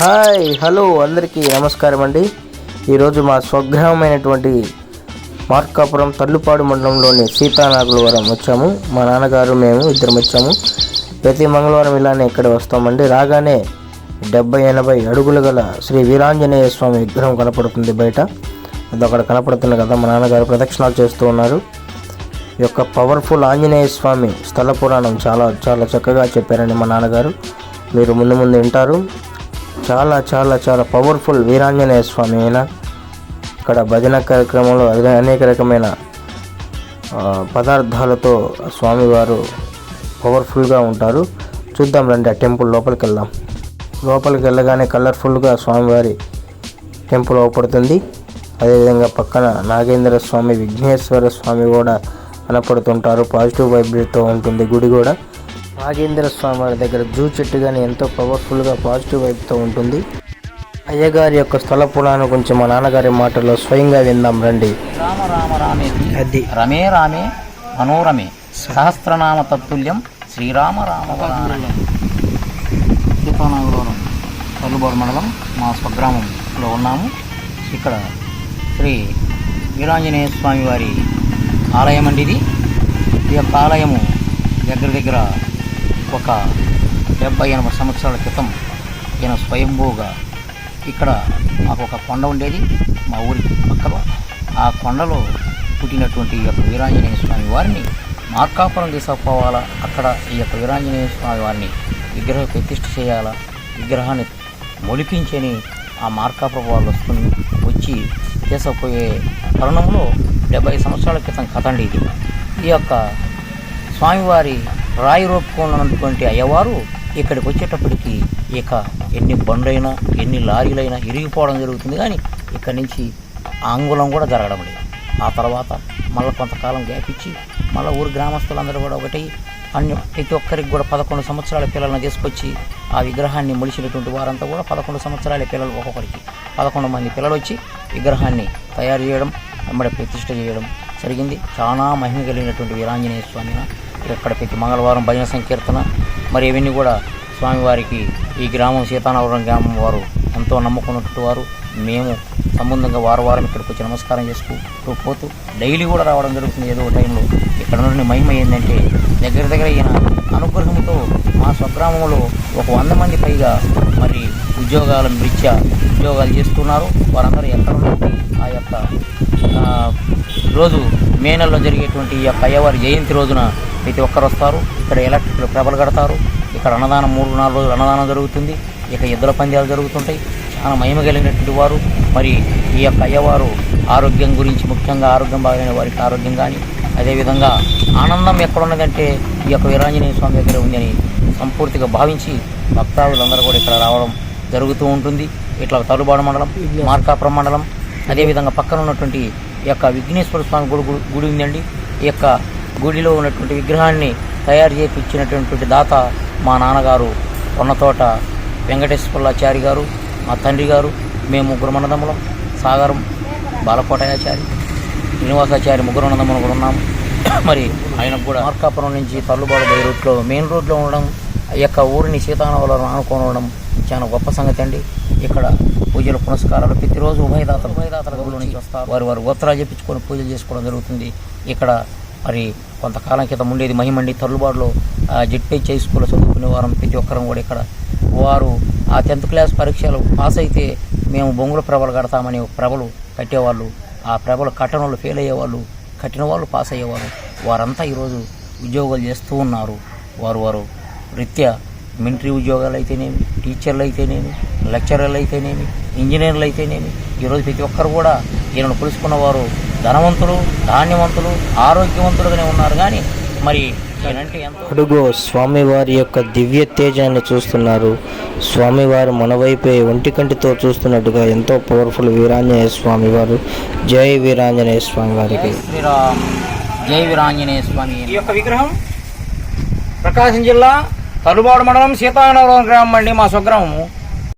Hi hello అందరికీ నమస్కారం అండి. ఈరోజు మా స్వగ్రామైనటువంటి మార్కాపురం తల్లుపాడు మండలంలోని సీతానాగులవరం వచ్చాము. మా నాన్నగారు మేము ఇద్దరం వచ్చాము. ప్రతి మంగళవారం ఇలానే ఇక్కడ వస్తామండి. రాగానే డెబ్బై ఎనభై అడుగులు గల శ్రీ వీరాంజనేయ స్వామి విగ్రహం కనపడుతుంది బయట. అది అక్కడ కనపడుతుంది కదా మా నాన్నగారు ప్రదక్షిణాలు చేస్తూ ఉన్నారు. ఈ యొక్క పవర్ఫుల్ ఆంజనేయ స్వామి స్థల పురాణం చాలా చాలా చక్కగా చెప్పారండి మా నాన్నగారు. మీరు ముందు ముందు వింటారు. చాలా చాలా చాలా పవర్ఫుల్ వీరాంజనేయ స్వామి ఆయన ఇక్కడ భజన కార్యక్రమంలో అదే అనేక రకమైన పదార్థాలతో స్వామివారు పవర్ఫుల్గా ఉంటారు. చూద్దాం రండి ఆ టెంపుల్ లోపలికి వెళ్దాం. లోపలికి వెళ్ళగానే కలర్ఫుల్గా స్వామివారి టెంపుల్ అవపడుతుంది. అదేవిధంగా పక్కన నాగేంద్ర స్వామి విఘ్నేశ్వర స్వామి కూడా కనపడుతుంటారు. పాజిటివ్ వైబ్రేట్తో ఉంటుంది గుడి కూడా. నాగేంద్ర స్వామి వారి దగ్గర జూ చెట్టు కానీ ఎంతో పవర్ఫుల్గా పాజిటివ్ వైబ్తో ఉంటుంది. అయ్యగారి యొక్క స్థల పురాణం గురించి మా నాన్నగారి మాటల్లో స్వయంగా విందాం రండి. రామ రామ రామేతి అది. రమే రామే మనోరమే. సహస్రనామ తత్తుల్యం శ్రీరామ రామ వరాననే సీతానాగవరం తల్లుబాడు మండలం మా స్వగ్రామంలో ఉన్నాము. ఇక్కడ శ్రీ వీరాంజనేయ స్వామి వారి ఆలయం అండి ఇది. ఈ యొక్క ఆలయము దగ్గర దగ్గర ఒక డెబ్బై ఎనభై సంవత్సరాల క్రితం ఈయన స్వయంభూగా ఇక్కడ మాకు ఒక కొండ ఉండేది మా ఊరి పక్కలో. ఆ కొండలో పుట్టినటువంటి ఈ యొక్క వీరాంజనేయ స్వామి వారిని మార్కాపురం తీసుకుపోవాలా అక్కడ ఈ యొక్క వీరాంజనేయ స్వామి వారిని విగ్రహ ప్రతిష్ఠ చేయాలా విగ్రహాన్ని మొలిపించని ఆ మార్కాపురం వాళ్ళు వస్తుంది వచ్చి తీసుకుపోయే తరుణంలో డెబ్బై సంవత్సరాల క్రితం కథండి ఇది. ఈ యొక్క స్వామివారి రాయి రూపుకున్నటువంటి అయ్యవారు ఇక్కడికి వచ్చేటప్పటికి ఇక ఎన్ని బండ్లైనా ఎన్ని లారీలైనా ఇరిగిపోవడం జరుగుతుంది కానీ ఇక్కడి నుంచి ఆంగులం కూడా జరగడం లేదు. ఆ తర్వాత మళ్ళీ కొంతకాలం గ్యాప్ ఇచ్చి మళ్ళీ ఊరు గ్రామస్తులందరూ కూడా ఒకటి అన్ని ప్రతి ఒక్కరికి కూడా పదకొండు సంవత్సరాల పిల్లలను తీసుకొచ్చి ఆ విగ్రహాన్ని ముడిచినటువంటి వారంతా కూడా పదకొండు సంవత్సరాల పిల్లలు ఒక్కొక్కరికి. పదకొండు మంది పిల్లలు వచ్చి విగ్రహాన్ని తయారు చేయడం అమ్మడి ప్రతిష్ట చేయడం జరిగింది. చాలా మహిమ కలిగినటువంటి వీరాంజనేయ స్వామిన ఇక్కడ ప్రతి మంగళవారం భజన సంకీర్తన మరి ఇవన్నీ కూడా స్వామివారికి ఈ గ్రామం సీతానవరం గ్రామం వారు ఎంతో నమ్ముకున్నట్టు వారు. మేము సంబంధంగా వారం వారం ఇక్కడికి వచ్చి నమస్కారం చేసుకుంటూ పోతూ డైలీ కూడా రావడం జరుగుతుంది. ఏదో ఒక టైంలో ఇక్కడ నుండి మహిమ ఏంటంటే దగ్గర దగ్గర ఈయన అనుగ్రహంతో మా స్వగ్రామంలో ఒక వంద మంది పైగా మరి ఉద్యోగాల రీత్యా ఉద్యోగాలు చేస్తున్నారు. వారందరూ ఎక్కడ నుండి ఆ యొక్క రోజు మే నెలలో జరిగేటువంటి ఈ యొక్క అయ్యవారి జయంతి రోజున ప్రతి ఒక్కరు వస్తారు. ఇక్కడ ఎలక్ట్రిక్ ప్రభలు కడతారు. ఇక్కడ అన్నదానం మూడు నాలుగు రోజులు అన్నదానం జరుగుతుంది. ఇక ఎద్దుల పంద్యాలు జరుగుతుంటాయి. చాలా మహిమ కలిగినటువంటి వారు. మరి ఈ యొక్క అయ్యవారు ఆరోగ్యం గురించి ముఖ్యంగా ఆరోగ్యం బాగాలేని వారికి ఆరోగ్యం కానీ అదేవిధంగా ఆనందం ఎక్కడున్నదంటే ఈ యొక్క వీరాంజనేయ స్వామి దగ్గర ఉందని సంపూర్తిగా భావించి భక్తాదులందరూ కూడా ఇక్కడ రావడం జరుగుతూ ఉంటుంది. ఇట్లా తలుబాడు మండలం మార్కాపురం మండలం అదేవిధంగా పక్కన ఉన్నటువంటి ఈ యొక్క విఘ్నేశ్వర స్వామి గుడి గుడి- ఉందండి. ఈ యొక్క గుడిలో ఉన్నటువంటి విగ్రహాన్ని తయారు చేయించినటువంటి దాత మా నాన్నగారు కొన్నతోట వెంకటేశ్వర్లాచారి గారు మా తండ్రి గారు మేము ముగ్గురు అన్నదమ్ములం సాగరం బాలకోటయాచారి శ్రీనివాసాచారి ముగ్గురు అన్నదమ్ములు కూడా ఉన్నాము. మరి ఆయన కూడా మార్కాపురం నుంచి తల్లుబాడు బై రూట్లో మెయిన్ రోడ్లో ఉండడం ఈ యొక్క ఊరిని సీతానవలను ఆనుకొని ఉండడం చాలా గొప్ప సంగతి అండి. ఇక్కడ పూజలు పునస్కారాలు ప్రతిరోజు ఉభయదాతలు ఉభయదాతల గురువు నుంచి వస్తారు. వారు వారు గోత్రాలు చెప్పించుకొని పూజలు చేసుకోవడం జరుగుతుంది. ఇక్కడ మరి కొంతకాలం క్రితం ఉండేది మహిమండి తరులుబాటులో జెడ్పీ హై స్కూల్లో చదువుకునే వారం ప్రతి ఒక్కరం కూడా ఇక్కడ. వారు ఆ టెన్త్ క్లాస్ పరీక్షలు పాస్ అయితే మేము బొంగుల ప్రభలు కడతామని ప్రభలు కట్టేవాళ్ళు. ఆ ప్రభలు కట్టడం వాళ్ళు ఫెయిల్ అయ్యేవాళ్ళు కట్టిన వాళ్ళు పాస్ అయ్యేవాళ్ళు వారంతా ఈరోజు ఉద్యోగాలు చేస్తూ ఉన్నారు. వారు వారు రీత్యా మిలిటరీ ఉద్యోగాలు అయితేనేమి టీచర్లు అయితేనేమి లెక్చరర్లు అయితేనేమి ఇంజనీర్లు అయితేనేమి ఈరోజు ప్రతి ఒక్కరు కూడా ఈయనను పులుసుకున్న వారు ధనవంతులు ధాన్యవంతులు ఆరోగ్యవంతులుగానే ఉన్నారు. కానీ మరి అడుగో స్వామివారి యొక్క దివ్య తేజాన్ని చూస్తున్నారు. స్వామివారు మన వైపే ఒంటి కంటితో చూస్తున్నట్టుగా ఎంతో పవర్ఫుల్ వీరాంజనేయ స్వామివారు. జై వీరాంజనేయ స్వామి వారికి జై శ్రీరామ్ జై వీరాంజనేయ స్వామి. ఈ యొక్క విగ్రహం ప్రకాశం జిల్లా తలుబాడు మండలం సీతానగరం గ్రామం అండి మా స్వగ్రామము.